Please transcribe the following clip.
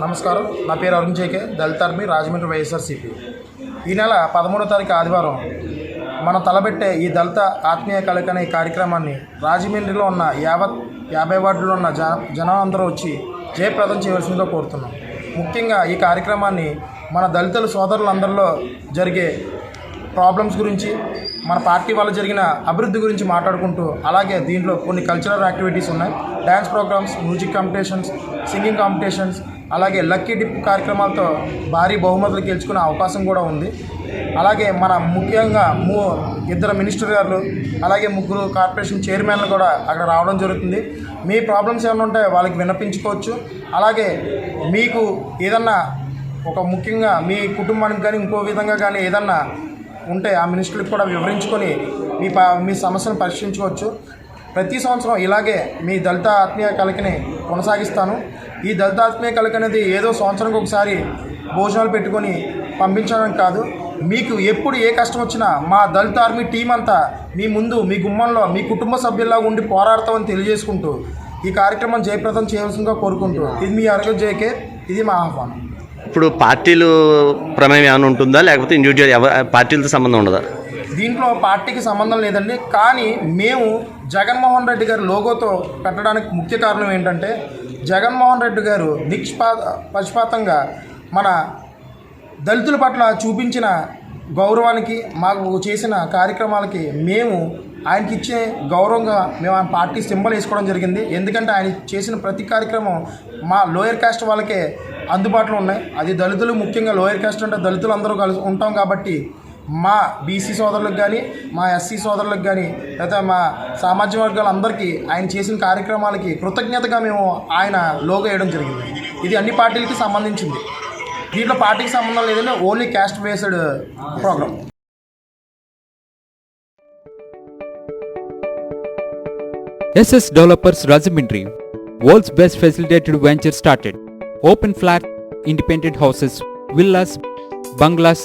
నమస్కారం. నా పేరు Arun JK Dalit army Rajahmundry YSRCP ఈ నెల పదమూడో తారీఖు ఆదివారం మనం తలబెట్టే ఈ దళిత ఆత్మీయ కలకనే అనే ఈ కార్యక్రమాన్ని రాజమండ్రిలో ఉన్న యావత్ యాభై వార్డులో ఉన్న జన జనం అందరూ వచ్చి జయప్రదం చేయవలసిందిగా కోరుతున్నాం. ముఖ్యంగా ఈ కార్యక్రమాన్ని మన దళితుల సోదరులందరిలో జరిగే ప్రాబ్లమ్స్ గురించి మన పార్టీ వల్ల జరిగిన అభివృద్ధి గురించి మాట్లాడుకుంటూ అలాగే దీంట్లో కొన్ని కల్చరల్ యాక్టివిటీస్ ఉన్నాయి. Dance programs music competitions singing competitions అలాగే లక్కీ డిప్ కార్యక్రమాలతో భారీ బహుమతులు గెలుచుకునే అవకాశం కూడా ఉంది. అలాగే మన ముఖ్యంగా ము ఇద్దరు మినిస్టర్ గారు అలాగే ముగ్గురు కార్పొరేషన్ చైర్మన్లు కూడా అక్కడ రావడం జరుగుతుంది. మీ ప్రాబ్లమ్స్ ఏమైనా ఉంటే వాళ్ళకి విన్నపించుకోవచ్చు. అలాగే మీకు ఏదన్నా ఒక ముఖ్యంగా మీ కుటుంబానికి కానీ ఇంకో విధంగా కానీ ఏదన్నా ఉంటే ఆ మినిస్టర్కి కూడా వివరించుకొని మీ పా మీ సమస్యను పరిష్కరించుకోవచ్చు. ప్రతి సంవత్సరం ఇలాగే మీ దళిత ఆత్మీయ కలకిని కొనసాగిస్తాను. ఈ దళిత ఆత్మీయ కలక అనేది ఏదో సంవత్సరానికి ఒకసారి భోజనాలు పెట్టుకొని పంపించడం కాదు. మీకు ఎప్పుడు ఏ కష్టం వచ్చినా మా దళిత ఆర్మీ టీం అంతా మీ ముందు మీ గుమ్మంలో మీ కుటుంబ సభ్యుల్లా ఉండి పోరాడతామని తెలియజేసుకుంటూ ఈ కార్యక్రమం జయప్రదం చేయవలసిందిగా కోరుకుంటూ. ఇది మీ అరగ జేకే ఇది మా ఆహ్వానం. ఇప్పుడు పార్టీలు ప్రమేయం ఏమైనా ఉంటుందా? లేకపోతే ఇండివిజువల్ పార్టీలతో సంబంధం ఉండదా? దీంట్లో పార్టీకి సంబంధం లేదండి. కానీ మేము జగన్మోహన్ రెడ్డి గారి లోగోతో పెట్టడానికి ముఖ్య కారణం ఏంటంటే జగన్మోహన్ రెడ్డి గారు నిక్షపా పక్షపాతంగా మన దళితుల పట్ల చూపించిన గౌరవానికి మాకు చేసిన కార్యక్రమాలకి మేము ఆయనకి ఇచ్చే గౌరవంగా మేము ఆయన పార్టీ సింబల్ వేసుకోవడం జరిగింది. ఎందుకంటే ఆయన చేసిన ప్రతి కార్యక్రమం మా లోయర్ కాస్ట్ వాళ్ళకే అందుబాటులో ఉన్నాయి. అది దళితులు ముఖ్యంగా లోయర్ కాస్ట్ అంటే దళితులు అందరూ కలిసి ఉంటాం కాబట్టి మా బీసీ సోదరులకు కానీ మా ఎస్సీ సోదరులకు కానీ లేదా మా సామాజిక వర్గాలందరికీ ఆయన చేసిన కార్యక్రమాలకి కృతజ్ఞతగా మేము ఆయన లోగో వేయడం జరిగింది. ఇది అన్ని పార్టీలకి సంబంధించింది. దీంట్లో పార్టీకి సంబంధం లేదంటే only caste based program. SS developers Rajahmundry world's best facilitated venture started open flat independent houses villas bungalows